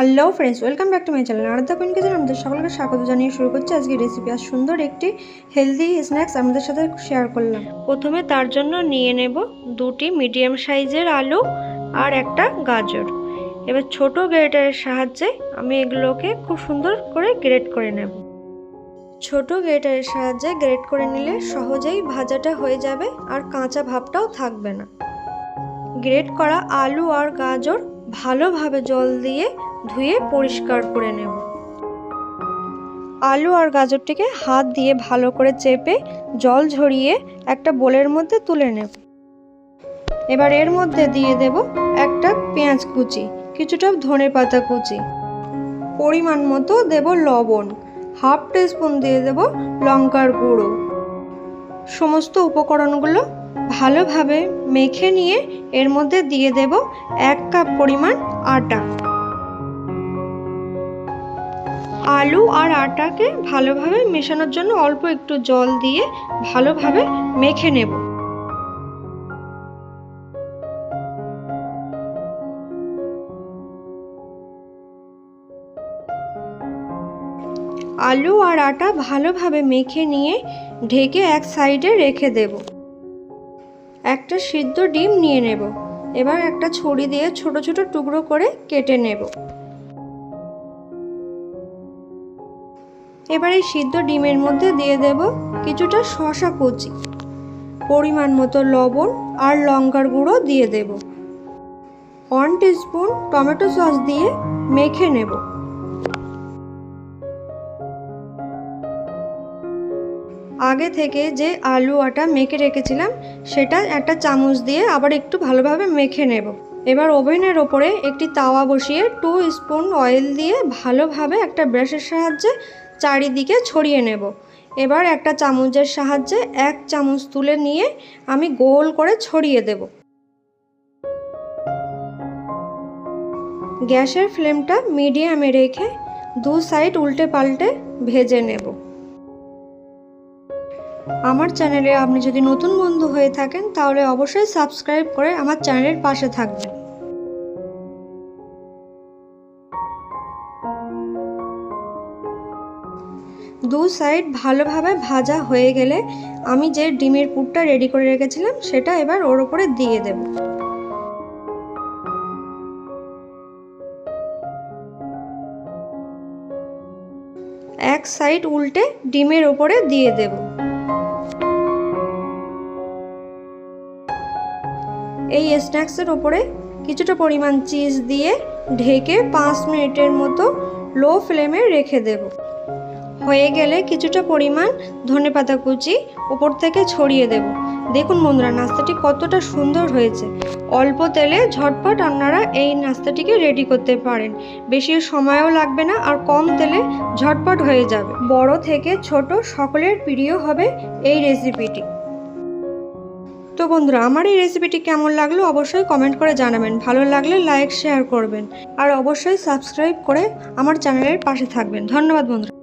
Hello friends welcome back to my channel Aradhya queen kitchen আমাদের সকলকে স্বাগত জানিয়ে শুরু করছি আজকে রেসিপি আর সুন্দর একটি হেলদি স্ন্যাক্স আমাদের সাথে শেয়ার করলাম। প্রথমে তার জন্য নিয়ে নেব দুটি মিডিয়াম সাইজের আলু আর একটা গাজর। এবার ছোট গ্রেটারের সাহায্যে আমি এগুলোকে খুব সুন্দর করে গ্রেট করে নেব। ছোট গ্রেটারের সাহায্যে গ্রেট করে নিলে সহজেই ভাজাটা হয়ে যাবে আর কাঁচা ভাবটাও থাকবে না। গ্রেট করা আলু আর গাজর ভালোভাবে জল দিয়ে ধুয়ে পরিষ্কার করে নেব। আলু আর গাজরটিকে হাত দিয়ে ভালো করে চেপে জল ঝরিয়ে একটা বোলের মধ্যে তুলে নেব। এবার এর মধ্যে দিয়ে দেব একটা পেঁয়াজ কুচি, কিছুটা ধনে পাতা কুচি। পরিমাণ মতো দেব লবণ, হাফ টিস্পুন দিয়ে দেব লঙ্কার গুঁড়ো। সমস্ত উপকরণগুলো ভালোভাবে মেখে নিয়ে এর মধ্যে দিয়ে দেব এক কাপ পরিমাণ আটা। আলু আর আটাকে ভালোভাবে মেশানোর জন্য অল্প একটু জল দিয়ে ভালোভাবে মেখে নেব। আলু আর আটা ভালোভাবে মেখে নিয়ে ঢেকে এক সাইডে রেখে দেব। একটা সিদ্ধ ডিম নিয়ে নেব। এবার একটা ছড়ি দিয়ে ছোট ছোট টুকরো করে কেটে নেব। এবার এই সিদ্ধ ডিমের মধ্যে দিয়ে দেব কিছুটা শশা কুচি, পরিমাণ মতো লবণ আর লঙ্কার গুঁড়ো দিয়ে দেব। ওয়ান টিস্পুন টমেটো সস দিয়ে মেখে নেব। আগে থেকে যে আলু আটা মেখে রেখেছিলাম, সেটা একটা চামচ দিয়ে আবার একটু ভালোভাবে মেখে নেব। এবার ওভেনের ওপরে একটি তাওয়া বসিয়ে টু স্পুন অয়েল দিয়ে ভালোভাবে একটা ব্রাশের সাহায্যে চারিদিকে ছড়িয়ে নেব। এবার একটা চামচের সাহায্যে এক চামচ তুলে নিয়ে আমি গোল করে ছড়িয়ে দেব। গ্যাসের ফ্লেমটা মিডিয়ামে রেখে দু সাইড উল্টে পাল্টে ভেজে নেব। আমার চ্যানেলে আপনি যদি নতুন বন্ধু হয়ে থাকেন, তাহলে অবশ্যই সাবস্ক্রাইব করে আমার চ্যানেলের পাশে থাকবেন। দু সাইড ভালোভাবে ভাজা হয়ে গেলে আমি যে ডিমের পুরটা রেডি করে রেখেছিলাম, সেটা এবার ওর ওপরে দিয়ে দেব। এক সাইড উল্টে ডিমের ওপরে দিয়ে দেব। এই স্ন্যাক্সের ওপরে কিছুটা পরিমাণ চিজ দিয়ে ঢেকে পাঁচ মিনিটের মতো লো ফ্লেমে রেখে দেব। হয়ে গেলে কিছুটা পরিমাণ ধনে পাতা কুচি ওপর থেকে ছড়িয়ে দেব। দেখুন বন্ধুরা, নাস্তাটি কতটা সুন্দর হয়েছে। অল্প তেলে ঝটপট আপনারা এই নাস্তাটিকে রেডি করতে পারেন। বেশি সময়ও লাগবে না আর কম তেলে ঝটপট হয়ে যাবে। বড় থেকে ছোট সকলের প্রিয় হবে এই রেসিপিটি তো বন্ধুরা, আমার এই রেসিপিটি কেমন লাগল অবশ্যই কমেন্ট করে জানাবেন। ভালো লাগলে লাইক শেয়ার করবেন। আর অবশ্যই সাবস্ক্রাইব করে আমার চ্যানেলের পাশে থাকবেন। ধন্যবাদ বন্ধুরা।